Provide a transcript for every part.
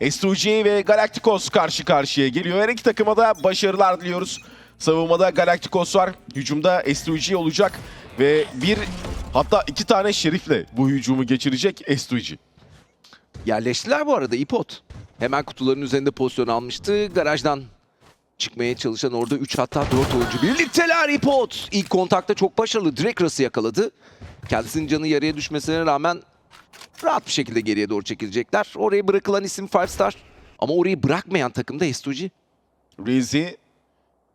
S2G ve Galacticos karşı karşıya geliyor. Her iki takıma da başarılar diliyoruz. Savunmada Galacticos var. Hücumda S2G olacak. Ve bir hatta iki tane şerifle bu hücumu geçirecek S2G. Yerleştiler bu arada ipot. Hemen kutuların üzerinde pozisyon almıştı. Garajdan çıkmaya çalışan orada 3 hatta 4 oyuncu birlikteler ipot. İlk kontakta çok başarılı. Direkt Russ'ı yakaladı. Kendisinin canı yarıya düşmesine rağmen rahat bir şekilde geriye doğru çekilecekler. Oraya bırakılan isim Five Star. Ama orayı bırakmayan takım da S2G. Rizi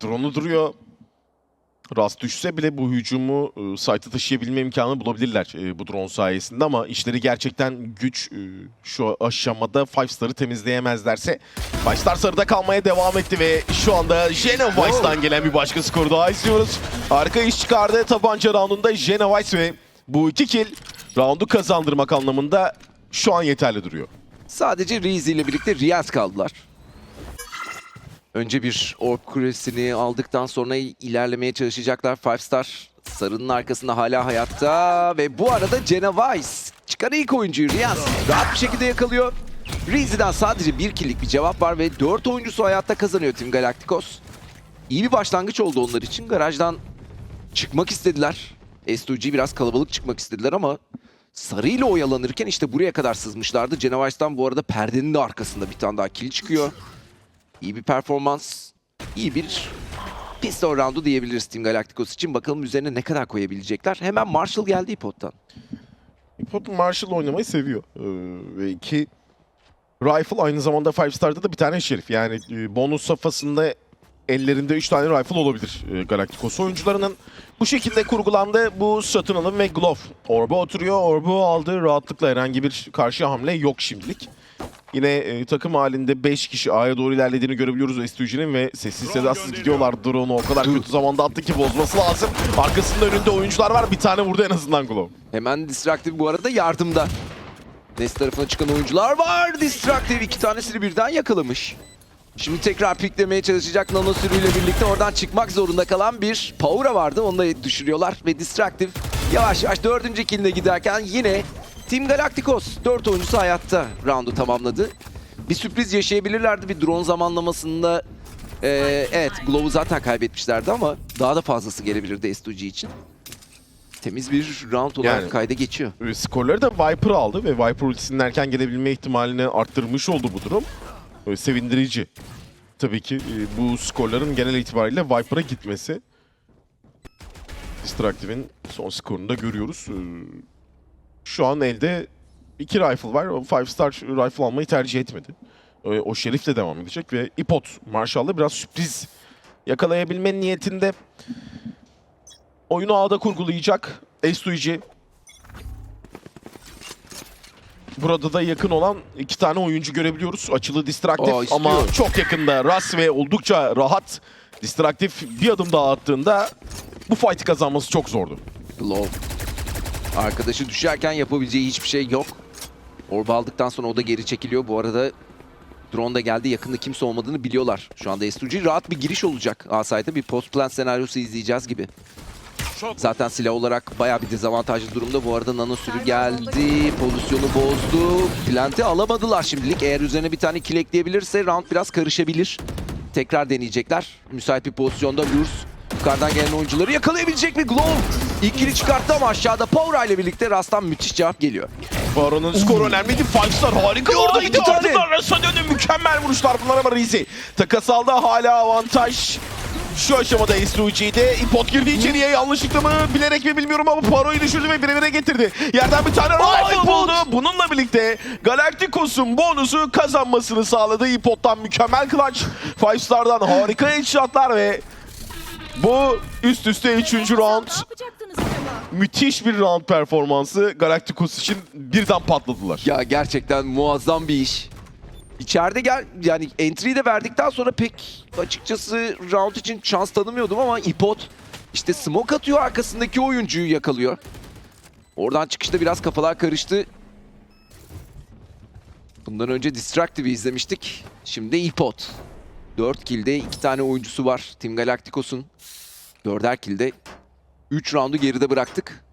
drone'u duruyor. Rast düşse bile bu hücumu e, site'e taşıyabilme imkanı bulabilirler e, bu drone sayesinde ama işleri gerçekten güç e, şu aşamada Five Star'ı temizleyemezlerse Five Star sarıda kalmaya devam etti ve şu anda Genovice'dan gelen bir başka skoru daha izliyoruz. Harika iş çıkardı tabanca roundunda Genovice ve bu iki kill roundu kazandırmak anlamında şu an yeterli duruyor. Sadece Reezy ile birlikte Riyaz kaldılar. Önce bir orb kulesini aldıktan sonra ilerlemeye çalışacaklar. Five Star sarının arkasında hala hayatta ve bu arada Genovice çıkan ilk oyuncuyu Riyaz rahat bir şekilde yakalıyor. Reezy'den sadece bir killik bir cevap var ve dört oyuncusu hayatta kazanıyor Team Galacticos. İyi bir başlangıç oldu onlar için. Garajdan çıkmak istediler. S2G biraz kalabalık çıkmak istediler ama Sarı ile oyalanırken işte buraya kadar sızmışlardı. Genovice'dan bu arada perdenin de arkasında bir tane daha kill çıkıyor. İyi bir performans, iyi bir pistol roundu diyebiliriz Team Galacticos için. Bakalım üzerine ne kadar koyabilecekler. Hemen Marshall geldi ipottan. Pot Marshall oynamayı seviyor. Ee, iki rifle aynı zamanda Five Star'da da bir tane şerif. Yani e, bonus safhasında ellerinde 3 tane rifle olabilir e, Galacticos oyuncularının. Bu şekilde kurgulandı bu satın alım ve Glove. Orba oturuyor, Orba aldı. Rahatlıkla herhangi bir karşı hamle yok şimdilik. Yine e, takım halinde 5 kişi A'ya doğru ilerlediğini görebiliyoruz S2G'nin ve sessiz sedasız gidiyorlar. Drone'u o kadar kötü zamanda attı ki bozması lazım. Arkasında önünde oyuncular var. Bir tane vurdu en azından Glove. Hemen Distractive bu arada yardımda. Nest tarafına çıkan oyuncular var. Distractive iki tanesini birden yakalamış. Şimdi tekrar piklemeye çalışacak Nano sürüyle birlikte oradan çıkmak zorunda kalan bir Power'a vardı. Onu da düşürüyorlar ve Distractive yavaş yavaş dördüncü killine giderken yine Team Galacticos dört oyuncusu hayatta roundu tamamladı. Bir sürpriz yaşayabilirlerdi bir drone zamanlamasında. Ee, evet Glove'u zaten kaybetmişlerdi ama daha da fazlası gelebilirdi S2G için. Temiz bir round olarak Yani- kayda geçiyor. E, Skorları da Viper aldı ve Viper ultisinin erken gelebilme ihtimalini arttırmış oldu bu durum. E, sevindirici. Tabii ki e, bu skorların genel itibariyle Viper'a gitmesi. Distractive'in son skorunu da görüyoruz. E, Şu an elde iki rifle var. O Five Star rifle almayı tercih etmedi. E, O şerifle devam edecek ve Ipot Marshall'da biraz sürpriz yakalayabilme niyetinde oyunu A'da kurgulayacak. S2G Burada da yakın olan iki tane oyuncu görebiliyoruz. Açılı Distraktif Aa, istiyor. ama çok yakında Ras ve oldukça rahat. Distraktif bir adım daha attığında bu fight'i kazanması çok zordu. Glove. Arkadaşı düşerken yapabileceği hiçbir şey yok. Orb aldıktan sonra o da geri çekiliyor. Bu arada drone da geldi. Yakında kimse olmadığını biliyorlar. Şu anda S2G rahat bir giriş olacak. A-Side'da bir post plant senaryosu izleyeceğiz gibi. Zaten silah olarak bayağı bir dezavantajlı durumda. Bu arada nano sürü geldi. Pozisyonu bozdu. Plant'i alamadılar şimdilik. Eğer üzerine bir tane kill ekleyebilirse round biraz karışabilir. Tekrar deneyecekler. Müsait bir pozisyonda Lurs yukarıdan gelen oyuncuları yakalayabilecek mi? Glove ilk kill'i çıkarttı ama aşağıda Power ile birlikte Rast'tan müthiş cevap geliyor. Baron'un skoru önemliydi. Five Star harika orada bir de ardından döndü. Mükemmel vuruşlar bunlar ama Rizi. Takas aldı hala avantaj. Şu aşamada S2G'de import girdi içeriye yanlışlıkla mı bilerek mi bilmiyorum ama Paro'yu düşürdü ve bire bire getirdi. Yerden bir tane rifle buldu. Bununla birlikte Galacticos'un bonusu kazanmasını sağladı. Impot'tan mükemmel clutch. Five Star'dan harika headshotlar ve bu üst üste 3. round. Müthiş bir round performansı Galacticos için birden patladılar. Ya gerçekten muazzam bir iş. İçeride gel yani entry'yi de verdikten sonra pek açıkçası round için şans tanımıyordum ama Ipot işte smoke atıyor arkasındaki oyuncuyu yakalıyor. Oradan çıkışta biraz kafalar karıştı. Bundan önce Distractive'i izlemiştik. Şimdi Ipot. 4 kill'de 2 tane oyuncusu var Team Galacticos'un. 4'er kill'de 3 roundu geride bıraktık.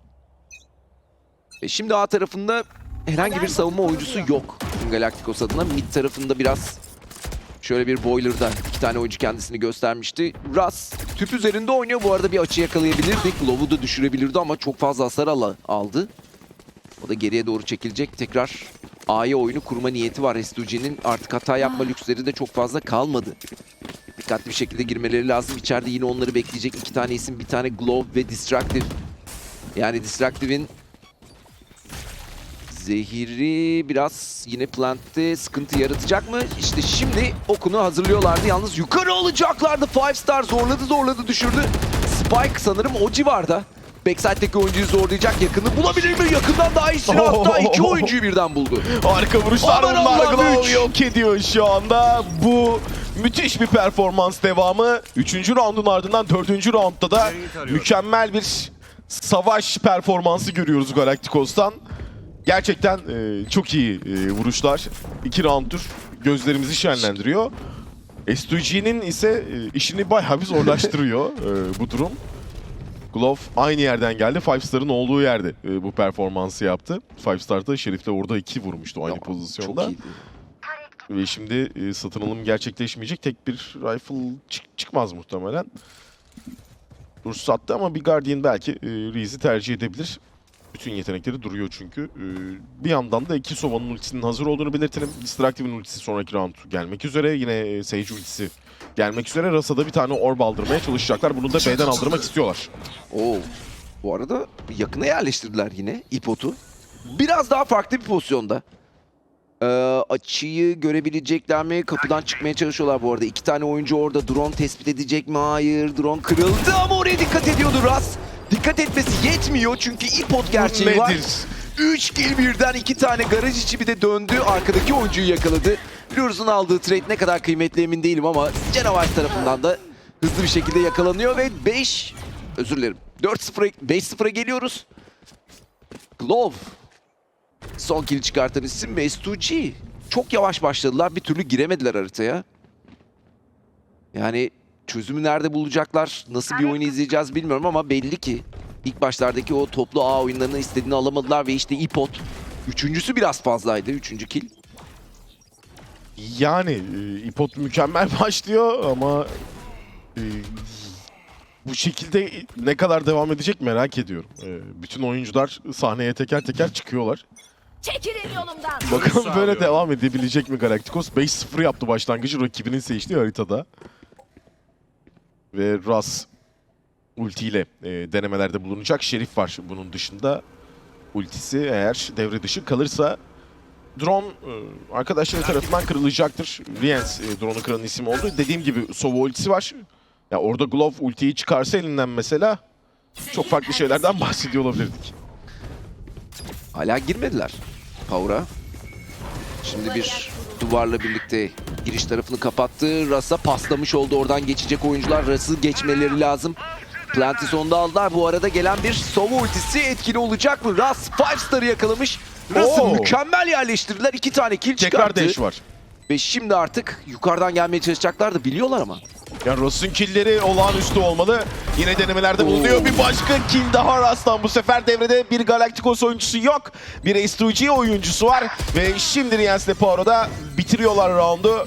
E şimdi A tarafında herhangi bir savunma oyuncusu yok. Team Galacticos adına. Mid tarafında biraz şöyle bir boiler'da iki tane oyuncu kendisini göstermişti. Ras tüp üzerinde oynuyor. Bu arada bir açı yakalayabilirdik. Glow'u da düşürebilirdi ama çok fazla hasar ala- aldı. O da geriye doğru çekilecek. Tekrar A'ya oyunu kurma niyeti var. S2G'nin artık hata yapma lüksleri de çok fazla kalmadı. Dikkatli bir şekilde girmeleri lazım. İçeride yine onları bekleyecek iki tane isim. Bir tane Glove ve Distractive. Yani Distractive'in zehiri biraz yine Plant'te sıkıntı yaratacak mı? İşte şimdi okunu hazırlıyorlardı. Yalnız yukarı alacaklardı. Five Star zorladı zorladı düşürdü. Spike sanırım o civarda. Backside'deki oyuncuyu zorlayacak. Yakını bulabilir mi? Yakından daha iyisini hatta iki oyuncuyu birden buldu. Harika vuruşlar Aman bunlar yok ediyor şu anda. Bu müthiş bir performans devamı. Üçüncü roundun ardından dördüncü roundda da mükemmel bir savaş performansı görüyoruz Galacticos'tan. Gerçekten e, çok iyi e, vuruşlar. İki rounddur gözlerimizi şenlendiriyor. S2G'nin ise e, işini bayağı bir zorlaştırıyor e, bu durum. Glove aynı yerden geldi. Five Star'ın olduğu yerde e, bu performansı yaptı. Five Star'da Şerif de orada iki vurmuştu aynı Ya, pozisyonda. Çok iyiydi. Ve şimdi e, satın alım gerçekleşmeyecek. Tek bir rifle çık- çıkmaz muhtemelen. Rus sattı ama bir Guardian belki e, Reeze'i tercih edebilir. Bütün yetenekleri duruyor çünkü. E, bir yandan da iki Sova'nın ultisinin hazır olduğunu belirtelim. Distractive'in ultisi sonraki round gelmek üzere. Yine e, Sage ultisi gelmek üzere. Rasa'da bir tane orb aldırmaya çalışacaklar. Bunu da B'den aldırmak istiyorlar. Oo. Bu arada yakına yerleştirdiler yine ipotu. Biraz daha farklı bir pozisyonda. Ee, açıyı görebilecekler mi? Kapıdan çıkmaya çalışıyorlar bu arada. İki tane oyuncu orada. Drone tespit edecek mi? Hayır. Drone kırıldı ama oraya dikkat ediyordu Ras. Dikkat etmesi yetmiyor çünkü ipot gerçeği var. Nedir? 3 kill birden iki tane garaj içi bir de döndü. Arkadaki oyuncuyu yakaladı. Lures'un aldığı trade ne kadar kıymetli emin değilim ama Genovice tarafından da hızlı bir şekilde yakalanıyor ve 5 özür dilerim 4-0'a 5-0'a geliyoruz. Glove son kill çıkartan isim ve S2G. Çok yavaş başladılar. Bir türlü giremediler haritaya. Yani çözümü nerede bulacaklar? Nasıl bir oyun izleyeceğiz bilmiyorum ama belli ki ilk başlardaki o toplu A oyunlarını istediğini alamadılar ve işte ipot üçüncüsü biraz fazlaydı. Üçüncü kill. Yani e, İpot mükemmel başlıyor ama e, bu şekilde ne kadar devam edecek merak ediyorum. E, bütün oyuncular sahneye teker teker çıkıyorlar. Çekilin yolumdan. Bakalım böyle devam edebilecek mi Galacticos? 5-0 yaptı başlangıcı rakibinin seçtiği haritada. Ve Ras ultiyle e, denemelerde bulunacak. Şerif var bunun dışında. Ultisi eğer devre dışı kalırsa drone e, arkadaşları tarafından kırılacaktır. Riens e, drone'u kıran isim oldu. Dediğim gibi Sova ultisi var. Ya orada Glove ultiyi çıkarsa elinden mesela çok farklı şeylerden bahsediyor olabilirdik. Hala girmediler. Power'a. Şimdi bir duvarla birlikte giriş tarafını kapattı. Rasa paslamış oldu. Oradan geçecek oyuncular. Ras'ı geçmeleri lazım. Plant'i sonda aldılar. Bu arada gelen bir Sova ultisi etkili olacak mı? Ras 5 star'ı yakalamış. Ras'ı mükemmel yerleştirdiler. İki tane kill Tekrar çıkarttı. değiş var. Ve şimdi artık yukarıdan gelmeye çalışacaklar da biliyorlar ama. Ya Ross'un killleri olağanüstü olmalı. Yine denemelerde bulunuyor. Bir başka kill daha Ras'tan. Bu sefer devrede bir Galacticos oyuncusu yok. Bir S2G oyuncusu var. Ve şimdi Riens'le Poirot'da bitiriyorlar roundu.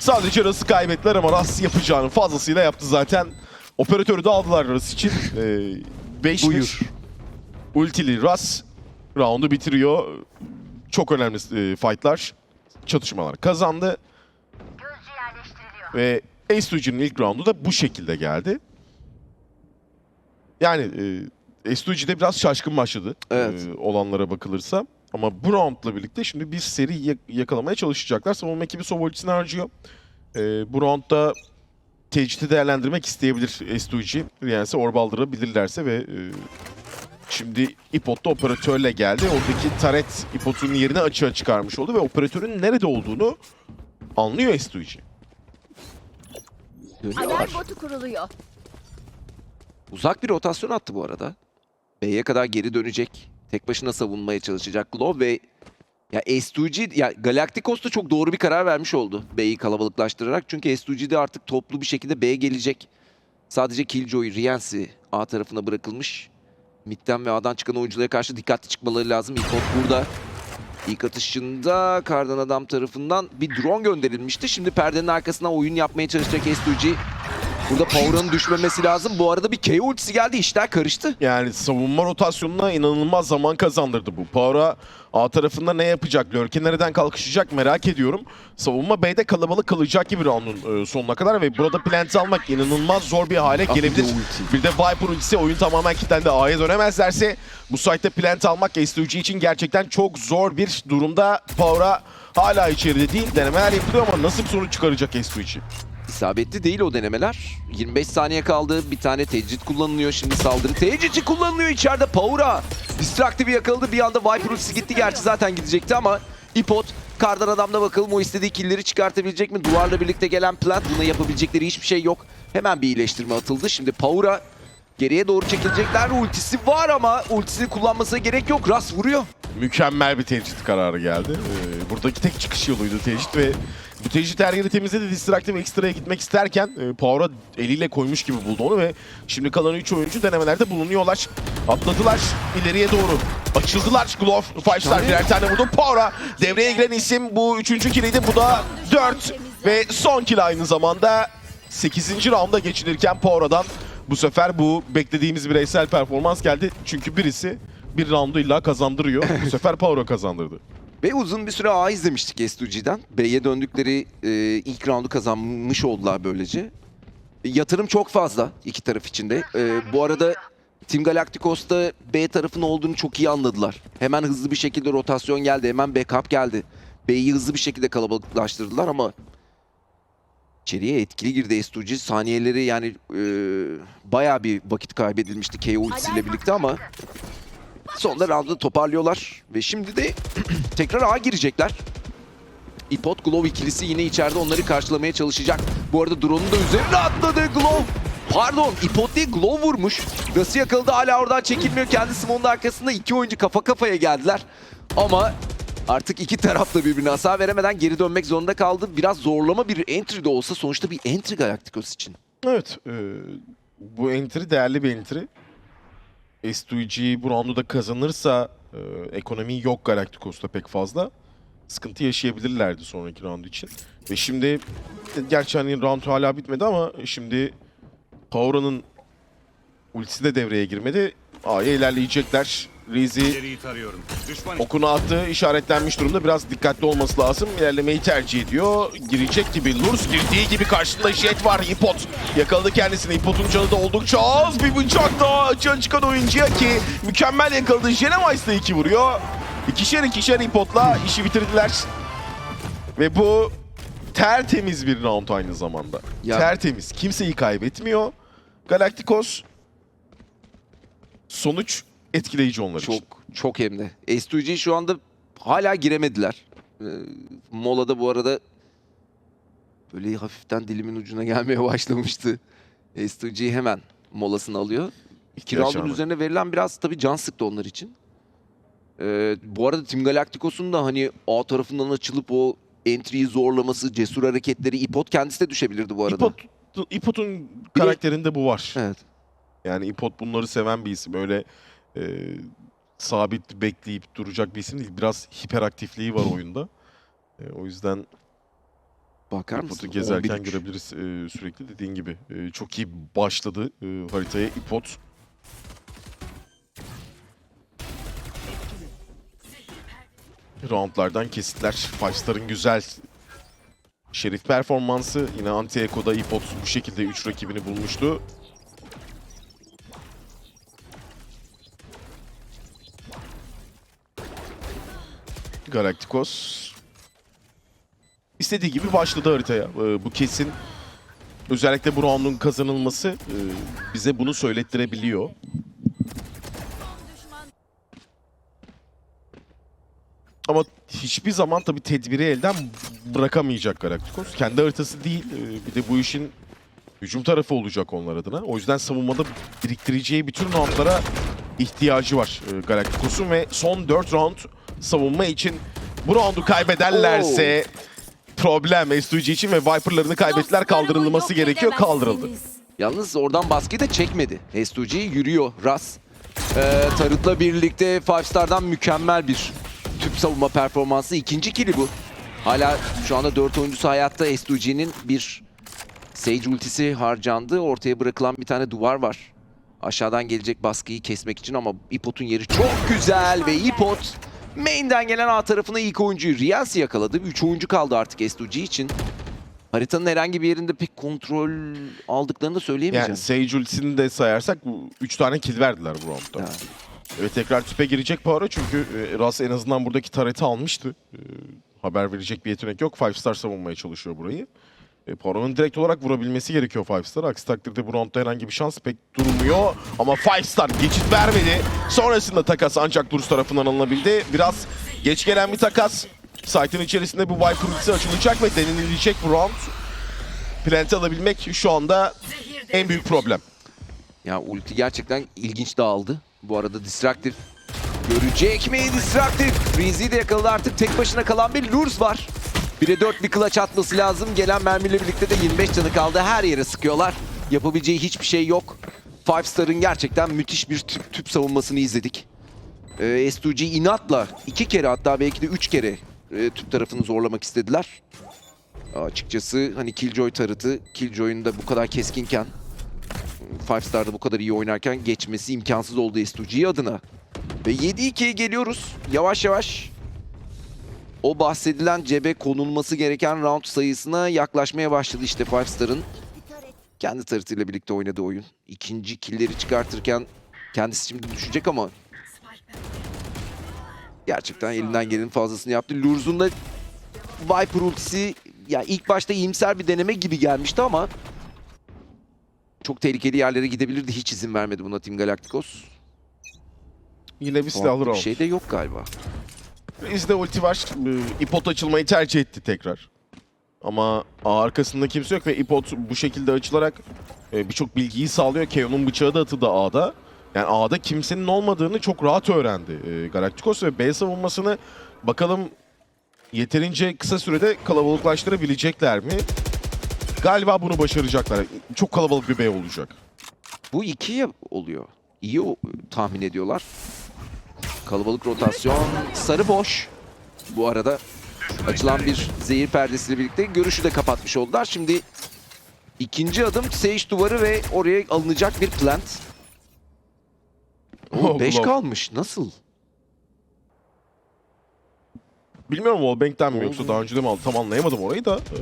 Sadece Ras'ı kaybettiler ama Ras yapacağını fazlasıyla yaptı zaten. Operatörü de aldılar Ras için. 5 Buyur. ultili Ras roundu bitiriyor. Çok önemli e, fightlar, çatışmalar kazandı. Ve S2G'nin ilk roundu da bu şekilde geldi. Yani e, S2G'de biraz şaşkın başladı Evet. e, olanlara bakılırsa. Ama bu roundla birlikte şimdi bir seri yak- yakalamaya çalışacaklar. Savunma ekibi Sova ultisini harcıyor. E, bu roundda tecridi değerlendirmek isteyebilir S2G. Yani orb aldırabilirlerse ve e, şimdi Ipot da operatörle geldi. Oradaki taret Ipot'un yerini açığa çıkarmış oldu ve operatörün nerede olduğunu anlıyor S2G. Dönüyorlar. Alarm botu kuruluyor. Uzak bir rotasyon attı bu arada. B'ye kadar geri dönecek. Tek başına savunmaya çalışacak Glove ve ya S2G ya Galacticos da çok doğru bir karar vermiş oldu B'yi kalabalıklaştırarak. Çünkü S2G'de artık toplu bir şekilde B'ye gelecek. Sadece Killjoy, Rienzi A tarafına bırakılmış. Mid'den ve A'dan çıkan oyunculara karşı dikkatli çıkmaları lazım. İlk burada İlk atışında kardan adam tarafından bir drone gönderilmişti. Şimdi perdenin arkasına oyun yapmaya çalışacak S2G. Burada Power'ın düşmemesi lazım. Bu arada bir KO ultisi geldi. İşler karıştı. Yani savunma rotasyonuna inanılmaz zaman kazandırdı bu. Power'a A tarafında ne yapacak? Lurk'e nereden kalkışacak merak ediyorum. Savunma B'de kalabalık kalacak gibi round'un e, sonuna kadar ve burada plant almak inanılmaz zor bir hale Ah, gelebilir. Bir de Viper ultisi oyun tamamen kilitlendi. A'ya dönemezlerse bu site'de plant almak S2G için gerçekten çok zor bir durumda. Power'a hala içeride değil. Denemeler yapılıyor ama nasıl bir sonuç çıkaracak S2G? İsabetli değil o denemeler. 25 saniye kaldı. Bir tane tecrit kullanılıyor. Şimdi saldırı tecriti kullanılıyor içeride. Power'a. Distractive'i yakaladı. Bir anda Viper ultisi gitti. Gerçi zaten gidecekti ama Ipot kardan adamda bakalım o istediği killleri çıkartabilecek mi? Duvarla birlikte gelen plant buna yapabilecekleri hiçbir şey yok. Hemen bir iyileştirme atıldı. Şimdi Power'a geriye doğru çekilecekler. Ultisi var ama ultisini kullanmasına gerek yok. Ras vuruyor. mükemmel bir tecrit kararı geldi. Ee, buradaki tek çıkış yoluydu tecrit ve bu tecrit her yeri temizledi. Distractive Extra'ya gitmek isterken e, Power'a eliyle koymuş gibi buldu onu ve şimdi kalan 3 oyuncu denemelerde bulunuyorlar. Atladılar ileriye doğru. Açıldılar. Glove, Five Star birer tane vurdu. Power'a devreye giren isim bu üçüncü killiydi. Bu da 4 ve son kill aynı zamanda 8. rounda geçilirken Power'dan bu sefer bu beklediğimiz bireysel performans geldi. Çünkü birisi bir roundu illa kazandırıyor. Bu sefer Power'a kazandırdı. Ve uzun bir süre A izlemiştik S2G'den. B'ye döndükleri e, ilk roundu kazanmış oldular böylece. E, yatırım çok fazla iki taraf içinde. E, bu arada Team Galacticos'ta B tarafın olduğunu çok iyi anladılar. Hemen hızlı bir şekilde rotasyon geldi. Hemen backup geldi. B'yi hızlı bir şekilde kalabalıklaştırdılar ama içeriye etkili girdi S2G. Saniyeleri yani e, bayağı bir vakit kaybedilmişti KO ultisiyle birlikte ama sonunda roundu toparlıyorlar. Ve şimdi de tekrar A girecekler. Ipot Glove ikilisi yine içeride onları karşılamaya çalışacak. Bu arada drone'un da üzerine atladı Glove. Pardon Ipot değil Glove vurmuş. Nasıl yakaladı hala oradan çekilmiyor. Kendi Smon'un arkasında iki oyuncu kafa kafaya geldiler. Ama artık iki taraf da birbirine hasar veremeden geri dönmek zorunda kaldı. Biraz zorlama bir entry de olsa sonuçta bir entry Galacticos için. Evet. e, bu entry değerli bir entry. S2G bu roundu da kazanırsa e, ekonomi yok Galacticos'ta pek fazla. Sıkıntı yaşayabilirlerdi sonraki round için. Ve şimdi gerçi hani round hala bitmedi ama şimdi Power'ın ultisi de devreye girmedi. A'ya ilerleyecekler. Rizi İleriyi tarıyorum. Düşman okunu attı. işaretlenmiş durumda. Biraz dikkatli olması lazım. İlerlemeyi tercih ediyor. Girecek gibi. Lurs girdiği gibi karşısında Jet var. Hipot yakaladı kendisini. Hipot'un canı da oldukça az. Bir bıçak daha can çıkan oyuncuya ki mükemmel yakaladı. Genevice de iki vuruyor. İkişer ikişer Hipot'la işi bitirdiler. Ve bu tertemiz bir round aynı zamanda. Ya- Tertemiz. Kimseyi kaybetmiyor. Galacticos sonuç etkileyici onlar için. Çok çok hem de. S2G şu anda hala giremediler. Ee, molada bu arada böyle hafiften dilimin ucuna gelmeye başlamıştı. S2G hemen molasını alıyor. Var. üzerine verilen biraz tabii can sıktı onlar için. Ee, bu arada Team Galacticos'un da hani A tarafından açılıp o entry'yi zorlaması, cesur hareketleri, Ipot kendisi de düşebilirdi bu arada. İpot, İpot'un karakterinde bu var. Evet. Yani İpot bunları seven bir isim. E, sabit bekleyip duracak bir isim değil. Biraz hiperaktifliği var oyunda. E, o yüzden Bakar mısın? Gezerken 11-3. görebiliriz e, sürekli dediğin gibi. E, çok iyi başladı e, haritaya İpot. Roundlardan kesitler. Five Star'ın güzel Şerif performansı. Yine Anti-Eko'da İpot bu şekilde 3 rakibini bulmuştu. Galacticos istediği gibi başladı haritaya. Ee, bu kesin özellikle bu roundun kazanılması e, bize bunu söylettirebiliyor. Ama hiçbir zaman tabii tedbiri elden bırakamayacak Galacticos. Kendi haritası değil. e, Bir de bu işin hücum tarafı olacak onlar adına. O yüzden savunmada biriktireceği bütün roundlara ihtiyacı var e, Galacticos'un ve son 4 round savunma için bu roundu kaybederlerse problem S2G için ve Viper'larını kaybettiler. Kaldırılması gerekiyor. Kaldırıldı. Yalnız oradan baskıyı da çekmedi. S2G yürüyor. Ras. Ee, Tarıt'la birlikte Five Star'dan mükemmel bir tüp savunma performansı. ikinci kili bu. Hala şu anda 4 oyuncusu hayatta. S2G'nin bir Sage ultisi harcandı. Ortaya bırakılan bir tane duvar var. Aşağıdan gelecek baskıyı kesmek için ama Ipot'un yeri çok güzel ve Ipot main'den gelen A tarafına ilk oyuncuyu Riyans'ı yakaladı. 3 oyuncu kaldı artık S2G için. Haritanın herhangi bir yerinde pek kontrol aldıklarını da söyleyemeyeceğim. Yani Sage ultisini de sayarsak 3 tane kill verdiler bu roundda. Yani. Ve tekrar tüpe girecek Poirot çünkü e, Ras en azından buradaki tareti almıştı. E, haber verecek bir yetenek yok. Five Star savunmaya çalışıyor burayı. E, Poirot'un direkt olarak vurabilmesi gerekiyor Five Star. Aksi takdirde bu roundda herhangi bir şans pek durmuyor. Ama Five Star geçit vermedi. Sonrasında takas ancak Lurs tarafından alınabildi. Biraz geç gelen bir takas. Site'ın içerisinde bu Viper ultisi açılacak ve denilecek bu round. Plant'i alabilmek şu anda en büyük problem. Ya ulti gerçekten ilginç dağıldı. Bu arada Distractive görecek mi Distractive? Freeze'i de yakaladı artık tek başına kalan bir Lurs var. 1'e 4 bir clutch atması lazım. Gelen mermiyle birlikte de 25 canı kaldı. Her yere sıkıyorlar. Yapabileceği hiçbir şey yok. Five Star'ın gerçekten müthiş bir tüp, tüp savunmasını izledik. Ee, S2G inatla iki kere hatta belki de üç kere e, tüp tarafını zorlamak istediler. Açıkçası hani Killjoy tarıtı, Killjoy'un da bu kadar keskinken Five Star'da bu kadar iyi oynarken geçmesi imkansız oldu S2G adına. Ve 7-2'ye geliyoruz. Yavaş yavaş o bahsedilen cebe konulması gereken round sayısına yaklaşmaya başladı işte Five Star'ın. Kendi tarıtıyla birlikte oynadığı oyun. İkinci killleri çıkartırken kendisi şimdi düşecek ama gerçekten elinden gelenin fazlasını yaptı. Lurz'un da Viper ultisi ya ilk başta iyimser bir deneme gibi gelmişti ama çok tehlikeli yerlere gidebilirdi. Hiç izin vermedi buna Team Galacticos. Yine bir silahlı round. bir şey de yok galiba. Reis'de ulti var. İpot açılmayı tercih etti tekrar. Ama arkasında kimse yok ve İpot bu şekilde açılarak e, birçok bilgiyi sağlıyor. Keo'nun bıçağı da atıldı A'da. Yani A'da kimsenin olmadığını çok rahat öğrendi e, Galacticos ve B savunmasını bakalım yeterince kısa sürede kalabalıklaştırabilecekler mi? Galiba bunu başaracaklar. Çok kalabalık bir B olacak. Bu ikiye oluyor. İyi tahmin ediyorlar. Kalabalık rotasyon. Sarı boş. Bu arada açılan bir zehir perdesiyle birlikte görüşü de kapatmış oldular. Şimdi ikinci adım Sage duvarı ve oraya alınacak bir plant. Oh, 5 Glove. kalmış. Nasıl? Bilmiyorum Wallbank'ten mi yoksa daha önce de mi aldı tam anlayamadım orayı da. Ee,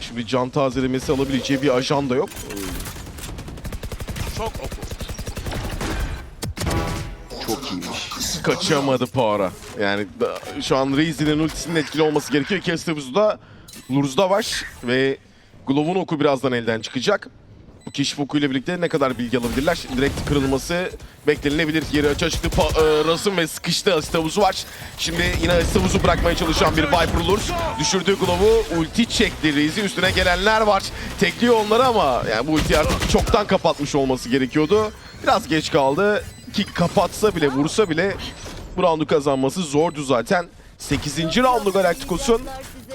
Şimdi can tazelemesi alabileceği bir ajan da yok. Çok Kaçamadı Poirot. Yani da- şu an Reizi'nin ultisinin etkili olması gerekiyor. Kestivuz'da Lurz'da var ve Glove'un oku birazdan elden çıkacak. Bu keşif okuyla birlikte ne kadar bilgi alabilirler? Direkt kırılması beklenilebilir. Yeri açığa çıktı. Pa- e, ve sıkıştı Astavuz'u var. Şimdi yine Astavuz'u bırakmaya çalışan bir Viper Lurz. Düşürdüğü Glove'u ulti çekti Reizi. Üstüne gelenler var. Tekliyor onları ama yani bu ultiyi artık çoktan kapatmış olması gerekiyordu. Biraz geç kaldı. Ki kapatsa bile vursa bile bu roundu kazanması zordu zaten. 8. roundu Galacticos'un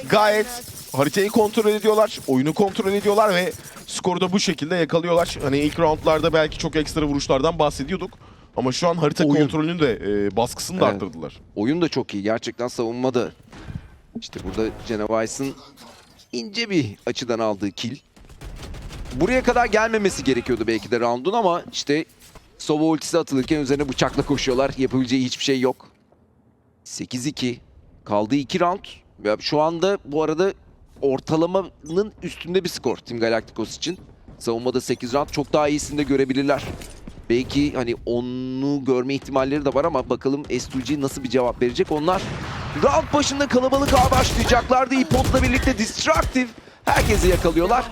gayet haritayı kontrol ediyorlar, oyunu kontrol ediyorlar ve skoru da bu şekilde yakalıyorlar. Hani ilk roundlarda belki çok ekstra vuruşlardan bahsediyorduk. Ama şu an harita Oyun. kontrolünün de e, baskısını da Evet. arttırdılar. Oyun da çok iyi. Gerçekten savunma da. İşte burada Genovice'ın ince bir açıdan aldığı kill. Buraya kadar gelmemesi gerekiyordu belki de round'un ama işte Sova ultisi atılırken üzerine bıçakla koşuyorlar. Yapabileceği hiçbir şey yok. 8-2. Kaldı 2 round. Ya şu anda bu arada ortalamanın üstünde bir skor Team Galacticos için. Savunmada 8 round çok daha iyisini de görebilirler. Belki hani onu görme ihtimalleri de var ama bakalım S2G nasıl bir cevap verecek. Onlar round başında kalabalık ağa başlayacaklardı. Ipot'la birlikte Destructive herkesi yakalıyorlar.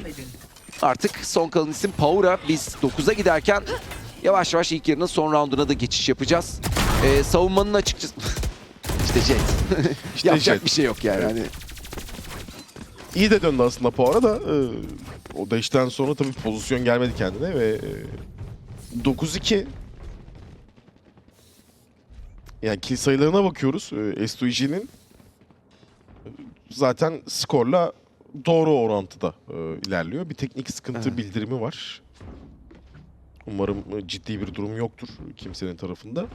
Artık son kalan isim Power'a. Biz 9'a giderken yavaş yavaş ilk yarının son rounduna da geçiş yapacağız. Ee, savunmanın açıkçası... işte Jet. İşte Yapacak Jet. bir şey yok yani. Hani İyi de döndü aslında Poirot da. e, o deşten sonra tabii pozisyon gelmedi kendine ve e, 9-2 yani kill sayılarına bakıyoruz. E, S2G'nin zaten skorla doğru orantıda e, ilerliyor. Bir teknik sıkıntı Evet. bildirimi var. Umarım e, ciddi bir durum yoktur kimsenin tarafında.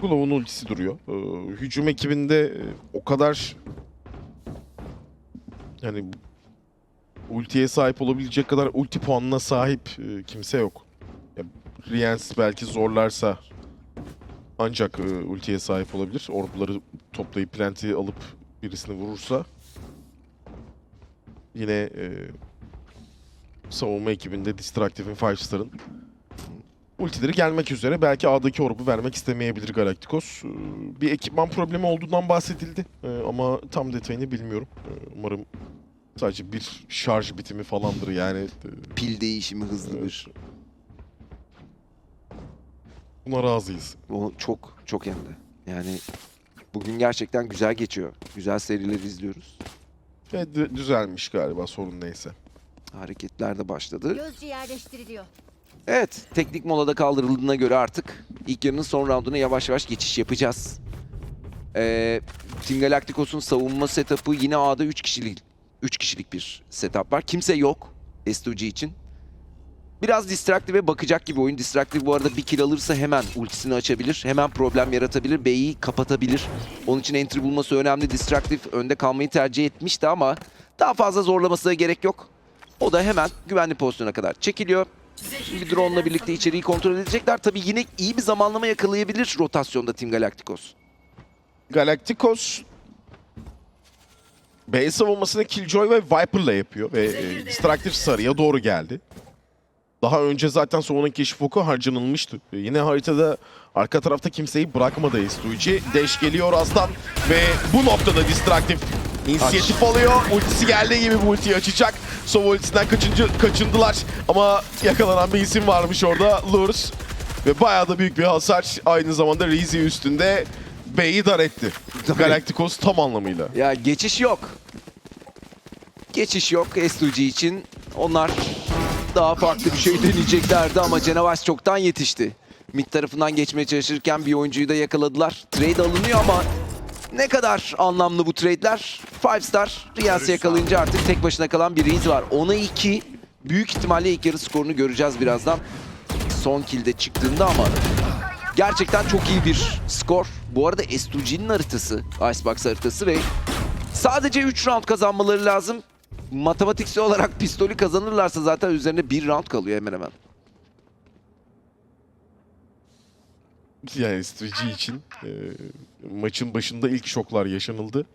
Glow'un ultisi duruyor. Ee, hücum ekibinde e, o kadar yani ultiye sahip olabilecek kadar ulti puanına sahip e, kimse yok. Ya, Riens belki zorlarsa ancak e, ultiye sahip olabilir. Orbuları toplayıp plant'i alıp birisini vurursa yine e, savunma ekibinde Distractive'in Five Star'ın ultileri gelmek üzere. Belki A'daki orbu vermek istemeyebilir Galacticos. Ee, Bir ekipman problemi olduğundan bahsedildi. Ee, Ama tam detayını bilmiyorum. Ee, Umarım sadece bir şarj bitimi falandır yani. Pil değişimi hızlıdır. Buna razıyız. O çok çok hem de. Yani bugün gerçekten güzel geçiyor. Güzel seriler izliyoruz. Ve dü- düzelmiş galiba sorun neyse. Hareketler de başladı. Gözcü yerleştiriliyor. Evet, teknik molada kaldırıldığına göre artık ilk yarının son rounduna yavaş yavaş geçiş yapacağız. Ee, Team Galacticos'un savunma setup'ı yine A'da 3 kişilik 3 kişilik bir setup var. Kimse yok S2G için. Biraz Distractive'e bakacak gibi oyun. Distractive bu arada bir kill alırsa hemen ultisini açabilir. Hemen problem yaratabilir. B'yi kapatabilir. Onun için entry bulması önemli. Distractive önde kalmayı tercih etmişti ama daha fazla zorlamasına gerek yok. O da hemen güvenli pozisyona kadar çekiliyor. Bir drone ile birlikte içeriği kontrol edecekler. Tabii yine iyi bir zamanlama yakalayabilir rotasyonda Team Galacticos. Galacticos B savunmasını Killjoy ve Viper'la yapıyor ve e, Distractive sarıya doğru geldi. Daha önce zaten sonun keşif oku harcanılmıştı. E, yine haritada arka tarafta kimseyi bırakmadı S2G. Dash geliyor Aslan ve bu noktada Distractive inisiyatif alıyor. Ultisi geldiği gibi bu ultiyi açacak. Sova ultisinden kaçıncı, kaçındılar ama yakalanan bir isim varmış orada Lurs. Ve bayağı da büyük bir hasar aynı zamanda Rizi üstünde B'yi dar etti. Galacticos tam anlamıyla. Ya geçiş yok. Geçiş yok S2G için. Onlar daha farklı bir şey deneyeceklerdi ama Cenavas çoktan yetişti. Mid tarafından geçmeye çalışırken bir oyuncuyu da yakaladılar. Trade alınıyor ama ne kadar anlamlı bu trade'ler? Five Star Riyans'ı yakalayınca artık tek başına kalan bir Reed var. Ona 2 büyük ihtimalle ilk yarı skorunu göreceğiz birazdan. Son kill'de çıktığında ama gerçekten çok iyi bir skor. Bu arada S2G'nin haritası, Icebox haritası ve sadece 3 round kazanmaları lazım. Matematiksel olarak pistolü kazanırlarsa zaten üzerine bir round kalıyor hemen hemen. Yani STG için e, maçın başında ilk şoklar yaşanıldı.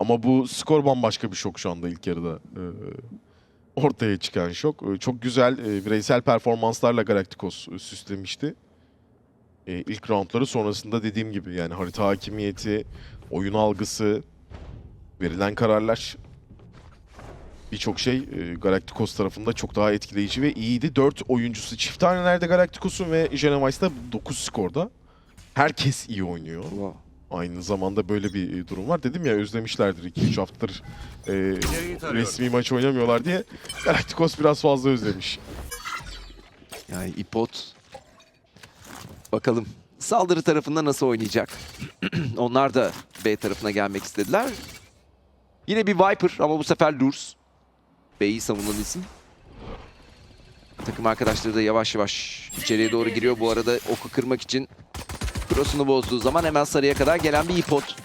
Ama bu skor bambaşka bir şok şu anda ilk yarıda. e, ortaya çıkan şok. E, çok güzel e, bireysel performanslarla Galacticos e, süslemişti. E, ilk roundları sonrasında dediğim gibi yani harita hakimiyeti, oyun algısı, verilen kararlar birçok şey e, Galacticos tarafında çok daha etkileyici ve iyiydi. 4 oyuncusu çift hanelerde Galacticos'un ve Genovice'da 9 skorda. Herkes iyi oynuyor. Wow. Aynı zamanda böyle bir e, durum var. Dedim ya özlemişlerdir 2-3 haftadır e, resmi maç oynamıyorlar diye. Galacticos biraz fazla özlemiş. Yani ipot. Bakalım saldırı tarafında nasıl oynayacak? Onlar da B tarafına gelmek istediler. Yine bir Viper ama bu sefer Lurs. B'yi savunan isim. Takım arkadaşları da yavaş yavaş içeriye doğru giriyor. Bu arada oku kırmak için cross'unu bozduğu zaman hemen sarıya kadar gelen bir ipot.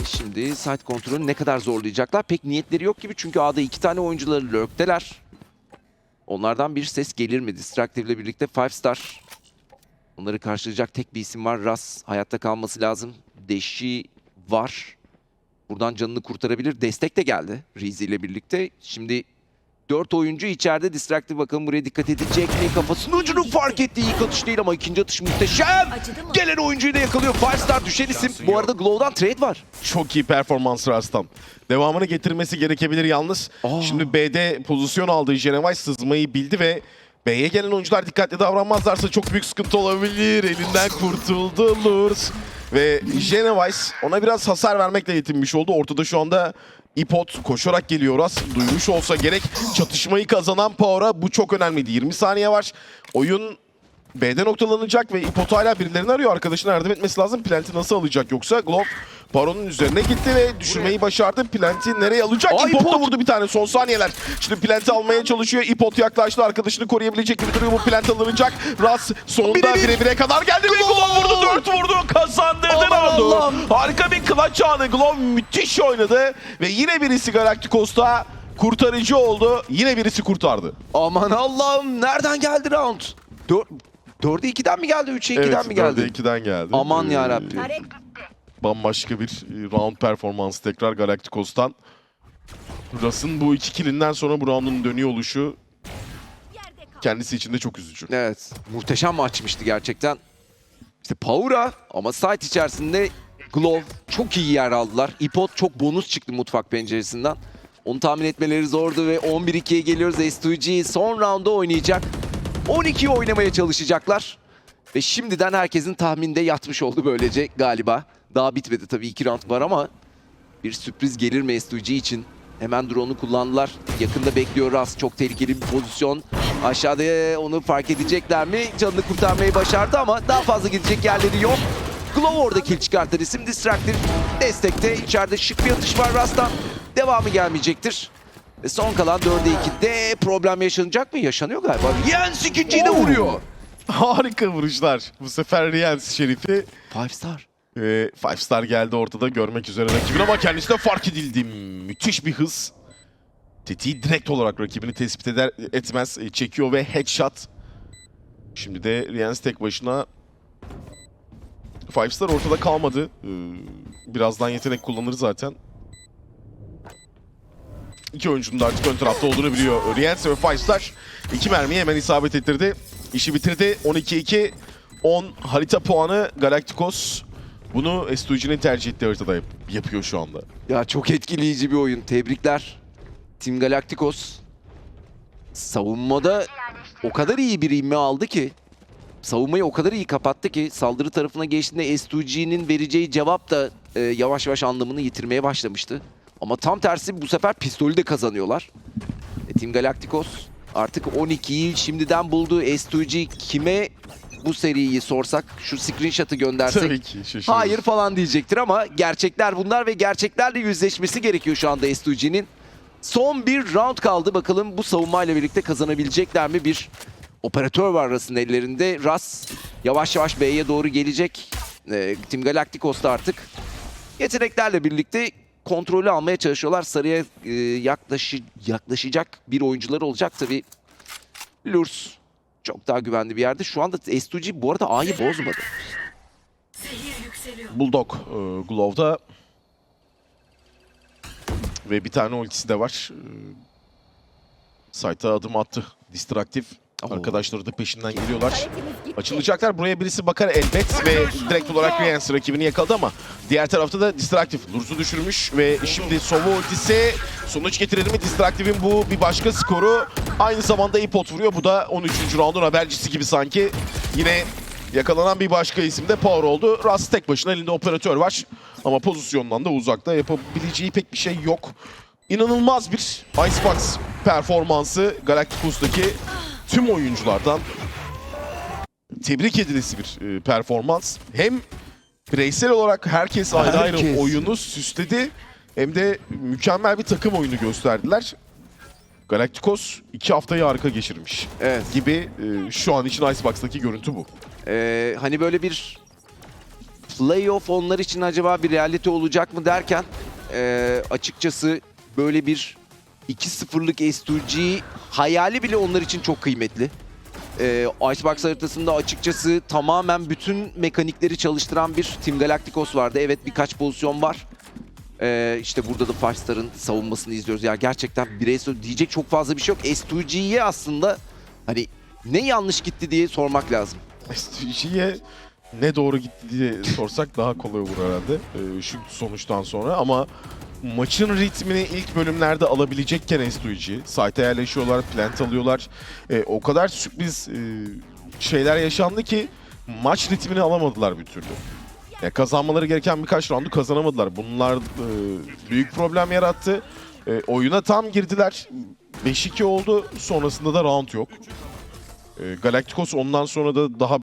E Şimdi site kontrolü ne kadar zorlayacaklar? Pek niyetleri yok gibi çünkü A'da iki tane oyuncuları lurkteler. Onlardan bir ses gelir mi? Distractive ile birlikte Five Star. Onları karşılayacak tek bir isim var. Ras hayatta kalması lazım. Deşi var. Buradan canını kurtarabilir. Destek de geldi Rizi ile birlikte. Şimdi 4 oyuncu içeride. Distractive bakalım buraya dikkat edecek mi? Kafasının ucunu fark etti. İlk atış değil ama ikinci atış muhteşem. Gelen oyuncuyu da yakalıyor. Five Star düşen isim. Bu arada Glow'dan trade var. Çok iyi performans Rastan. Devamını getirmesi gerekebilir yalnız. Aa. Şimdi B'de pozisyon aldığı Genovice sızmayı bildi ve B'ye gelen oyuncular dikkatli davranmazlarsa çok büyük sıkıntı olabilir. Elinden kurtuldu Lurs. Ve Genovice ona biraz hasar vermekle yetinmiş oldu. Ortada şu anda Ipot koşarak geliyor Ras. Duymuş olsa gerek çatışmayı kazanan Power'a bu çok önemliydi. 20 saniye var. Oyun B'de noktalanacak ve İpot hala birilerini arıyor. Arkadaşına yardım etmesi lazım. Plant'i nasıl alacak yoksa Glove Baron'un üzerine gitti ve düşürmeyi başardı. Plant'i nereye alacak? Aa, İpot da vurdu bir tane son saniyeler. Şimdi Plant'i almaya çalışıyor. İpot yaklaştı. Arkadaşını koruyabilecek gibi duruyor. Bu Plant alınacak. Ras sonunda bire bire kadar geldi ve Glove vurdu. 4 vurdu. Kazandırdı Aman roundu. Allah'ım. Harika bir clutch anı. Glove müthiş oynadı. Ve yine birisi Galacticos'ta kurtarıcı oldu. Yine birisi kurtardı. Aman Allah'ım nereden geldi round? 4 4'e 2'den mi geldi? 3'e 2'den mi geldi? 2'den geldi. Aman Ee, yarabbim. Bambaşka bir e, round performansı tekrar Galacticos'tan. Russ'ın bu iki kilinden sonra bu round'un dönüyor oluşu kendisi için de çok üzücü. Evet. Muhteşem maçmıştı gerçekten. İşte Power'a ama site içerisinde Glove çok iyi yer aldılar. Ipot çok bonus çıktı mutfak penceresinden. Onu tahmin etmeleri zordu ve 11-2'ye geliyoruz. S2G son roundda oynayacak. 12'yi oynamaya çalışacaklar. Ve şimdiden herkesin tahminde yatmış oldu böylece galiba. Daha bitmedi tabii 2 round var ama bir sürpriz gelir mi S2G için? Hemen drone'u kullandılar. Yakında bekliyor Ras. Çok tehlikeli bir pozisyon. Aşağıda onu fark edecekler mi? Canını kurtarmayı başardı ama daha fazla gidecek yerleri yok. Glove orada kill çıkartan isim. Distractive destekte. içeride şık bir atış var Ras'tan. Devamı gelmeyecektir. Ve son kalan 4'e 2'de problem yaşanacak mı? Yaşanıyor galiba. Jens ikinciyi de vuruyor. Harika vuruşlar. Bu sefer Riens Şerif'i 5 star. e, Five Star geldi ortada görmek üzere rakibin ama kendisi de fark edildi. Müthiş bir hız. Tetiği direkt olarak rakibini tespit eder etmez. e, çekiyor ve headshot. Şimdi de Riens tek başına Five Star ortada kalmadı. Ee, birazdan yetenek kullanır zaten. İki oyuncunun da artık ön tarafta olduğunu biliyor. Riens ve Star iki mermiyi hemen isabet ettirdi. İşi bitirdi. 12-2. 10 harita puanı Galacticos. Bunu S2G'nin tercih ettiği haritada yap- yapıyor şu anda. Ya çok etkileyici bir oyun. Tebrikler. Team Galacticos savunmada o kadar iyi bir inme aldı ki savunmayı o kadar iyi kapattı ki saldırı tarafına geçtiğinde S2G'nin vereceği cevap da e, yavaş yavaş anlamını yitirmeye başlamıştı. Ama tam tersi bu sefer pistolü de kazanıyorlar. E, Team Galacticos artık 12'yi şimdiden buldu. S2G kime bu seriyi sorsak, şu screenshot'ı göndersek Tabii ki şaşırırız. hayır falan diyecektir ama gerçekler bunlar ve gerçeklerle yüzleşmesi gerekiyor şu anda S2G'nin. Son bir round kaldı. Bakalım bu savunmayla birlikte kazanabilecekler mi? Bir operatör var Ras'ın ellerinde. Ras yavaş yavaş B'ye doğru gelecek. Ee, Team Galacticos da artık yeteneklerle birlikte kontrolü almaya çalışıyorlar. Sarıya e, yaklaşı, yaklaşacak bir oyuncular olacak tabii. Lurs çok daha güvenli bir yerde. Şu anda S2G bu arada A'yı bozmadı. Bulldog e, Glove'da ve bir tane ultisi de var. E, Site'a adım attı. Distraktif. Arkadaşları da peşinden geliyorlar. Açılacaklar. Buraya birisi bakar elbet ve direkt olarak Riens rakibini yakaladı ama diğer tarafta da Distraktif. Lurz'u düşürmüş ve şimdi Sova ultisi sonuç getirir mi? Distraktif'in bu bir başka skoru. Aynı zamanda ipot vuruyor. Bu da 13. roundun habercisi gibi sanki. Yine yakalanan bir başka isim de Power oldu. Ras tek başına elinde operatör var. Ama pozisyondan da uzakta yapabileceği pek bir şey yok. İnanılmaz bir Icebox performansı Galacticos'taki tüm oyunculardan tebrik edilisi bir e, performans. Hem bireysel olarak herkes ayrı ayrı Herkes. oyunu süsledi hem de mükemmel bir takım oyunu gösterdiler. Galacticos iki haftayı harika geçirmiş Evet. gibi e, şu an için Icebox'taki görüntü bu. Ee, hani böyle bir playoff onlar için acaba bir realite olacak mı derken ee, açıkçası böyle bir 2-0'lık S2G hayali bile onlar için çok kıymetli. Ee, Icebox haritasında açıkçası tamamen bütün mekanikleri çalıştıran bir Team Galacticos vardı. Evet birkaç pozisyon var. Ee, işte burada da Five Star'ın savunmasını izliyoruz. Ya gerçekten bireysel diyecek çok fazla bir şey yok. S2G'ye aslında hani ne yanlış gitti diye sormak lazım. STG'ye ne doğru gitti diye sorsak daha kolay olur herhalde e, şu sonuçtan sonra ama maçın ritmini ilk bölümlerde alabilecekken S2G site'e yerleşiyorlar, plant alıyorlar. E, o kadar sürpriz e, şeyler yaşandı ki maç ritmini alamadılar bir türlü. Ya kazanmaları gereken birkaç roundu kazanamadılar. Bunlar e, büyük problem yarattı. E, oyuna tam girdiler. 5-2 oldu. Sonrasında da round yok. E, Galacticos ondan sonra da daha